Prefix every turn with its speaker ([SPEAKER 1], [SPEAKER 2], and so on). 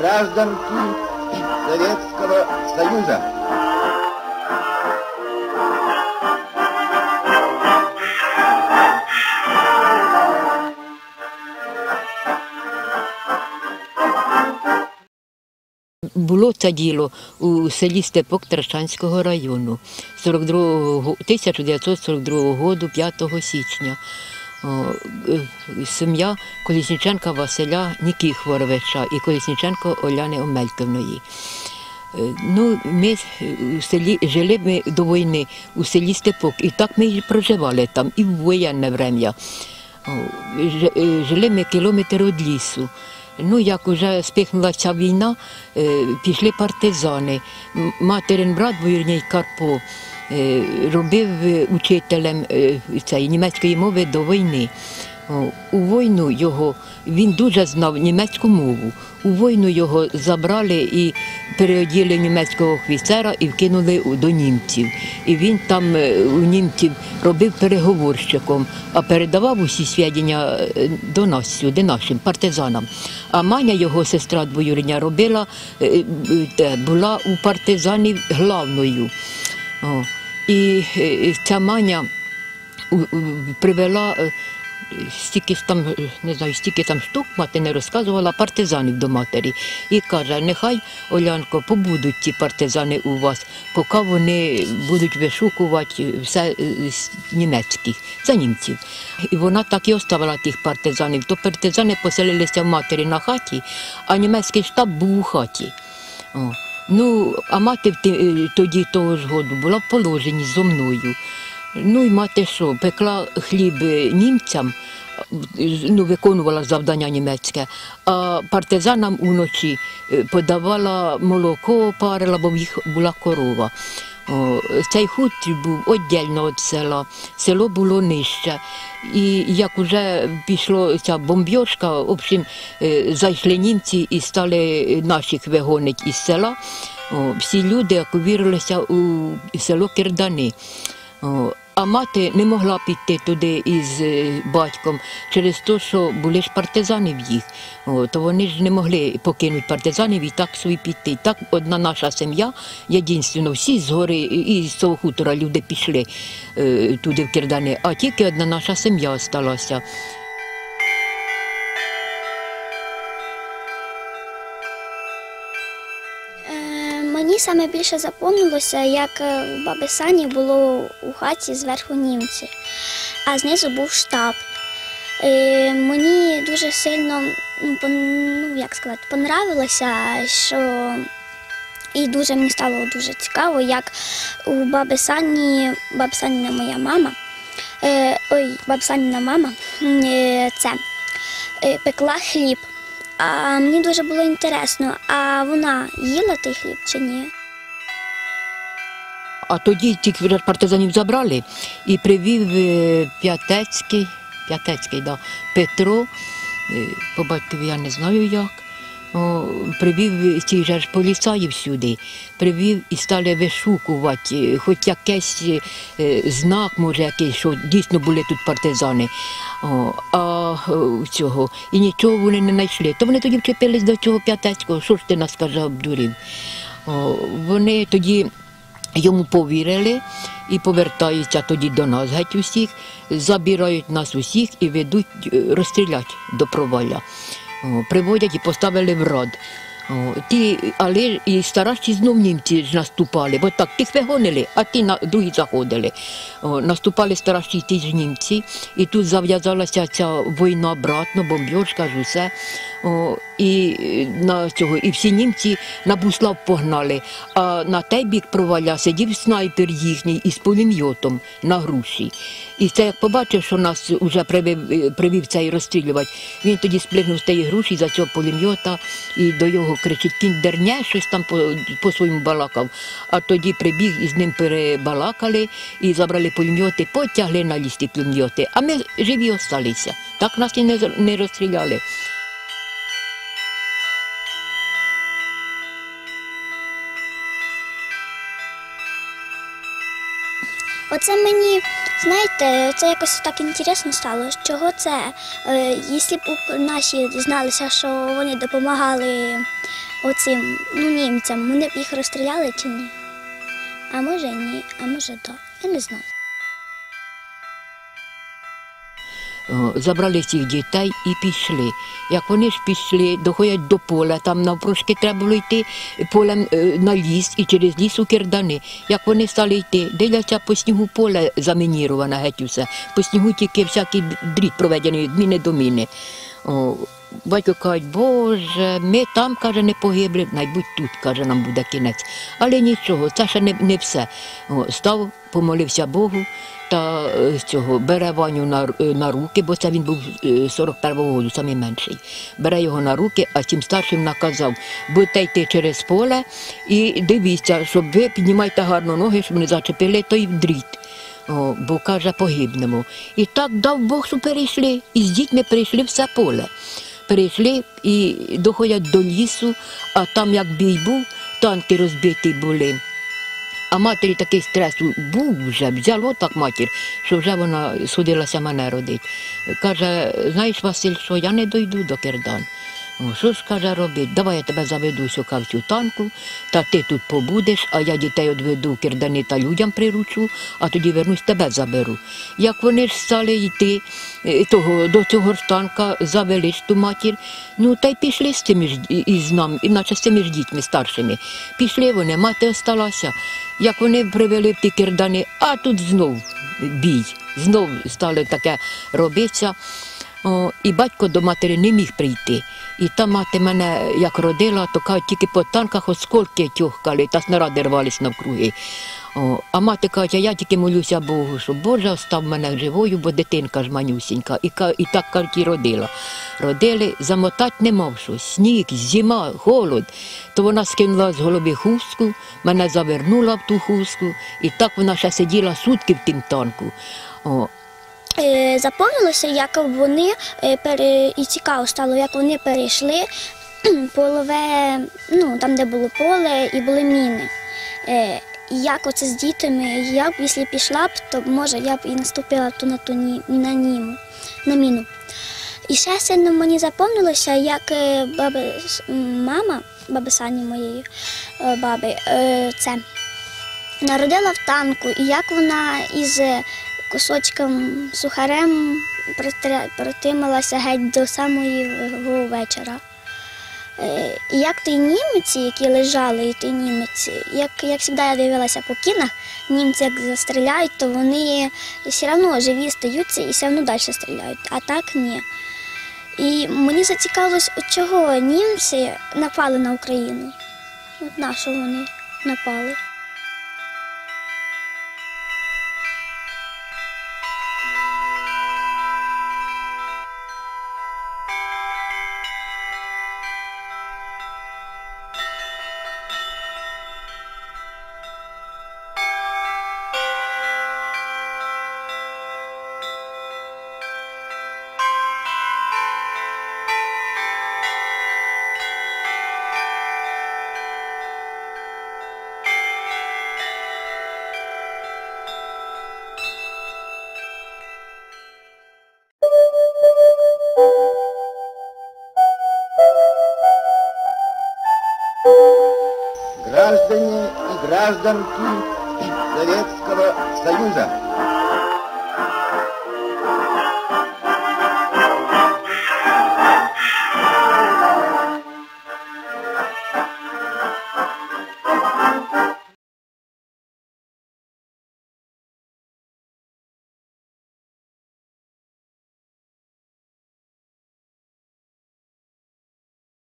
[SPEAKER 1] гражданки Советского Союза.
[SPEAKER 2] Було це діло у селі Степок Трашанського району 42 1942 року, 5 січня. Е, Сім'я Колісніченка Василя Нікіхворовича і Колісніченко Оляни Омельківної. Е, Ну, ми у селі жили ми до війни у селі Степок, і так ми і проживали там, і в воєнне врем'я. Е, Жили ми кілометр від лісу. Ну, як вже спихнула ця війна, е, пішли партизани. Материн брат, Вірній Карпо, е, робив е, учителем е, цієї німецької мови до війни. У війну його він дуже знав німецьку мову. У війну його забрали і переоділи німецького офіцера і вкинули до німців. І він там е, у німців робив переговорщиком, а передавав усі свідчення е, до нас сюди, нашим партизанам. А Маня, його сестра двоюрідня, робила, е, е, була у партизанів главною. І е, ця Маня привела е, стільки там, е, не знаю, стільки там штук, мати не розказувала, партизанів до матері. І каже, нехай, Олянко, побудуть ці партизани у вас, поки вони будуть вишукувати все е, німецьких, за німців. І вона так і оставила тих партизанів. То партизани поселилися в матері на хаті, а німецький штаб був у хаті. О. Ну, а мати е, тоді того згоду була в положенні зо мною. Ну і мати що, пекла хліб е, німцям, е, ну, виконувала завдання німецьке, а партизанам уночі подавала молоко, парила, бо в їх була корова. Цей хутір був віддільно від села, село було нижче. І як вже пішла ця бомбьошка, в общем, е, зайшли німці і стали наших вигонити із села. Всі люди як увірилися у село Кирдани. А мати не могла піти туди із е, батьком через те, що були ж партизани в їх. То вони ж не могли покинути партизанів і так собі піти. Так одна наша сім'я, єдинственно, всі з гори і з цього хутора люди пішли е, туди в Кирдани, а тільки одна наша сім'я залишилася.
[SPEAKER 3] Мені саме більше запомнилося, як е, у баби Сані було у хаті зверху німці, а знизу був штаб. Е, Мені дуже сильно ну, ну, як сказати, понравилося, що і дуже мені стало дуже цікаво, як у баби Сані, баба Саніна моя мама, е, ой, баба Саніна мама це пекла хліб. А мені дуже було інтересно, а вона їла той хліб чи ні?
[SPEAKER 2] А тоді тільки партизанів забрали і привів е, П'ятецький, П'ятецький, да, Петро, е, по батькові я не знаю як. О, привів ці ж поліцаїв сюди, привів і стали вишукувати, е, хоч якийсь знак, може, якийсь, що дійсно були тут партизани. О, а е, цього, і нічого вони не знайшли. То вони тоді вчепились до цього п'ятецького, що ж ти нас каже, дурів. О, вони тоді йому повірили і повертаються тоді до нас геть усіх, забирають нас усіх і ведуть е, розстріляти до провалля. О, Приводять і поставили в рад. Ті, але і старші знов німці ж наступали, бо так тих вигонили, а ті на другі заходили. О, наступали старші ті ж німці, і тут зав'язалася ця війна обратно, бомбьошка ж усе. О, і е, на цього, і всі німці на Буслав погнали. А на той бік проваля сидів снайпер їхній із пулеметом на груші. І це як побачив, що нас вже привів, е, привів цей розстрілювати, він тоді сплигнув з тієї груші за цього пулемета і до його кричить кінь дерня, щось там по, по своєму балакав. А тоді прибіг і з ним перебалакали і забрали пулемети, потягли на лісті пулемети. А ми живі осталися. Так нас і не, не розстріляли.
[SPEAKER 3] Оце мені, знаєте, це якось так інтересно стало. Чого це? Е, якщо б наші дізналися, що вони допомагали оцим ну, німцям, вони б їх розстріляли чи ні? А може ні, а може так. Я не знаю.
[SPEAKER 2] Забрали цих дітей і пішли. Як вони ж пішли, доходять до поля, там навпрошки треба було йти полем е, на ліс і через ліс у кирдани. Як вони стали йти, дивляться по снігу поле замініроване геть усе. По снігу тільки всякий дріт проведений від міни до міни. Батько каже, Боже, ми там, каже, не погибли, найбудь тут, каже, нам буде кінець. Але нічого, це ще не, не все. Став, помолився Богу та е, цього бере Ваню на, е, на руки, бо це він був е, 41-го року, самий менший. Бере його на руки, а тим старшим наказав, будете йти через поле і дивіться, щоб ви піднімайте гарно ноги, щоб не зачепили той дріт. О, бо каже, погибнемо. І так дав Бог, що перейшли. І з дітьми перейшли все поле. Перейшли і доходять до лісу, а там як бій був, танки розбиті були. А матері такий стрес був вже, взяло так матір, що вже вона судилася мене родити. Каже, знаєш, Василь, що я не дойду до Кирдан. Ж каже робити? Давай я тебе заведу сюди в цю танку, та ти тут побудеш, а я дітей відведу Кирдани та людям приручу, а тоді вернусь, тебе заберу. Як вони ж стали йти е, того, до цього ж танка, завели ж ту матір, ну та й пішли з тими ж із нами, іначе з тими ж дітьми старшими. Пішли вони, мати осталася. Як вони привели в ті кирдани, а тут знов бій, знов стало таке робитися. О, і батько до матері не міг прийти. І та мати мене як родила, то кажуть, тільки по танках осколки тюхкали та снаряди рвались навкруги. О, а мати каже, я тільки молюся Богу, що Боже остав мене живою, бо дитинка ж манюсінька. І, і так кажуть, і родила. Родили, замотати не мав що. Сніг, зима, холод. То вона скинула з голови хустку, мене завернула в ту хустку, і так вона ще сиділа сутки в тім танку. О,
[SPEAKER 3] Е, Заповнилося, як вони е, і цікаво стало, як вони перейшли полове, ну там, де було поле, і були міни. Е, як оце з дітьми, я б, якщо пішла б, то може я б і наступила ту на ту на німу, на міну. І ще сильно мені запомнилося, як баби, мама, баби Сані моєї баби, це народила в танку, і як вона із кусочком сухарем протри- протрималася геть до самого вечора. Е, як ті німці, які лежали, і ті німець, як, як завжди я дивилася по кінах, німці як застріляють, то вони все одно живі стаються і все одно далі стріляють, а так ні. І мені зацікавилось, от чого німці напали на Україну. От на що вони напали.
[SPEAKER 1] Гражданки Советского Союза.